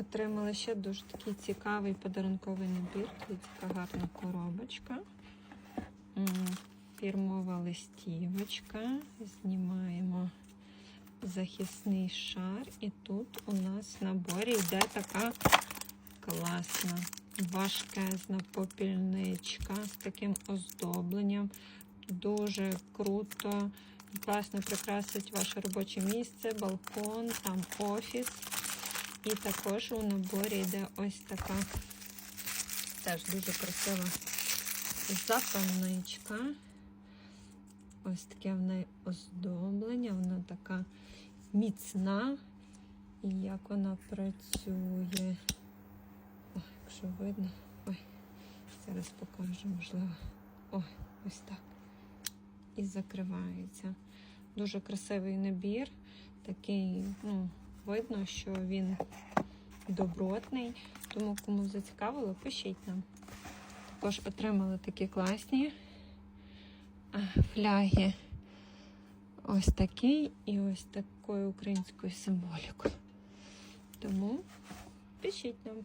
Отримали ще дуже такий цікавий подарунковий набір. Дивіться, яка гарна коробочка. Фірмова листівочка. Знімаємо захисний шар. І тут у нас в наборі йде така класна, важкезна попільничка з таким оздобленням. Дуже круто. Класно прикрасить ваше робоче місце, балкон, там офіс. І також у наборі йде ось така теж дуже красива запальничка. Ось таке в неї оздоблення, вона така міцна. І як вона працює. Ой, якщо видно. Ой, зараз покажу, можливо. Ой, ось так. І закривається. Дуже красивий набір. Такий, ну, видно, що він добротний. Тому кому зацікавило, пишіть нам. Також отримали такі класні фляги. Ось такий і ось такою українською символікою. Тому пишіть нам.